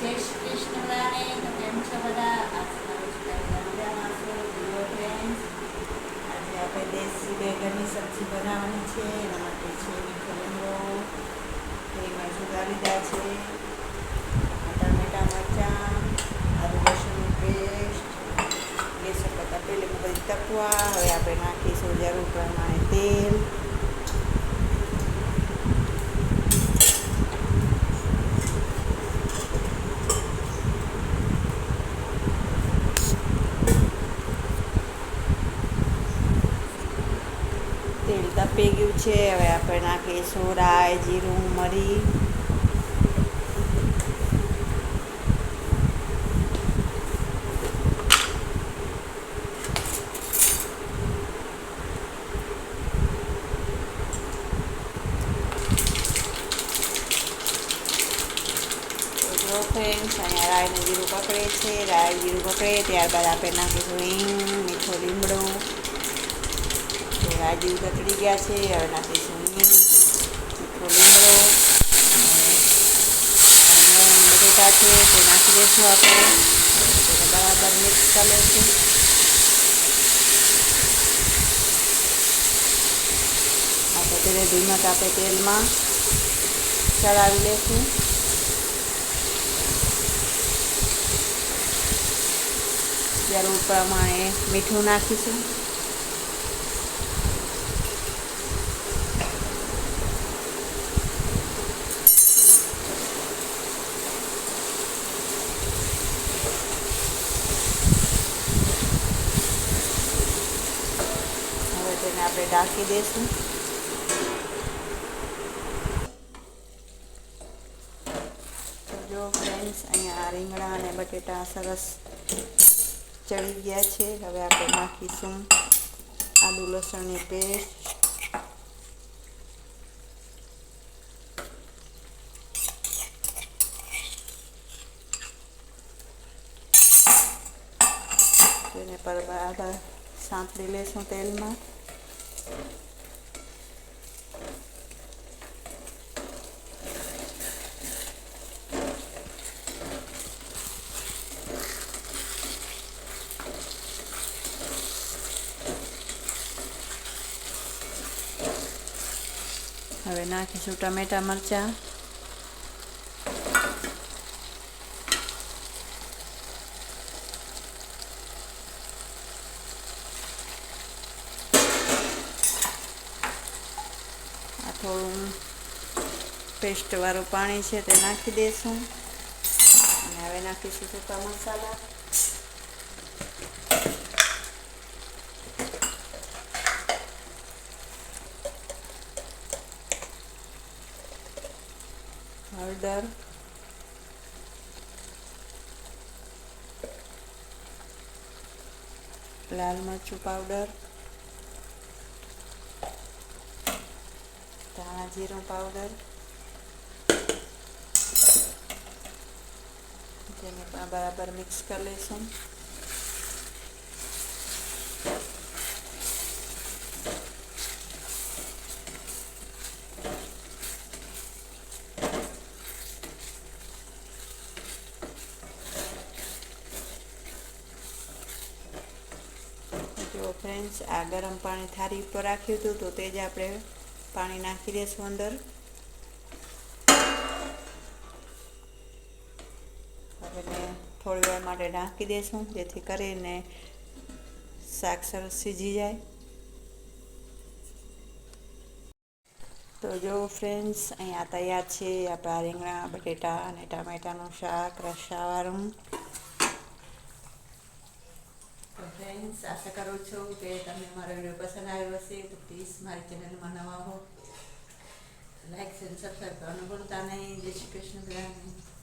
જય શ્રી કૃષ્ણ બધાને તો કેમ છો. બધા આજે આપણે દેશી બેગનની સબ્જી બનાવવાની છે. એના માટે છે મીઠો તેમાં લીધા છે ટામેટા મરચાં, આદુ, લસણની પેસ્ટ ઉપર તપેલી બધી તકવા. હવે આપણે નાખીશું જરૂર પ્રમાણે તેલ તેલ તપી ગયું છે. હવે આપણે નાખીશું રાઈ જીરું, મરી. ફ્રેન્ડ્સ અહીંયા રાઈને જીરું પકડે છે. રાઈ જીરું પકડે, ત્યારબાદ આપણે નાખીશું હિંગ, મીઠો લીમડો. તો રાઈ ગયા છે હવે નાખી સુની મીઠો લીમડો બટેટા છે તે નાખી દઈશું આપણે બરાબર મિક્સ કરી લઈશું આપણે તેને ધીમા તાપે તેલમાં, ચડાવી લઈશું જરૂર પ્રમાણે મીઠું નાખીશું હવે તેને આપણે ઢાંકી દઈશું. જો ફ્રેન્ડ્સ અહીંયા રીંગણા અને બટેટા સરસ ચડી ગયા છે. હવે આપણે નાખીશું આદુ લસણની પેસ્ટ. તેને પર બરાબર સાંતળી લેશું તેલમાં. હવે નાખીશું ટમેટા મરચાં થોડું પેસ્ટવાળું પાણી છે તે નાખી દઈશું અને હવે નાખીશું સૂકા મસાલા હળદર લાલ મરચું પાવડર જીરું પાવડર તેને પણ બરાબર મિક્સ કરી લઈશું જો ફ્રેન્ડ્સ આ ગરમ પાણી થારી ઉપર રાખ્યું હતું તો તે જ આપણે પાણી નાખી દઈશું અંદર. થોડી વાર માટે ઢાંકી દઈશું જેથી કરીને શાક સરસ સીજી જાય. તો જો ફ્રેન્ડ્સ અહીંયા તૈયાર છે આપણા રીંગણા, બટેટા અને ટામેટાનું શાક, રસાવાળું તો ફ્રેન્ડ્સ આશા કરું છું કે તમને મારો વીડિયો પસંદ આવ્યો હશે, તો પ્લીઝ મારી ચેનલમાં નવા હો. લાઈક અને સબસ્ક્રાઈબ કરવાનું નહીં. જય શ્રી કૃષ્ણ બધાને.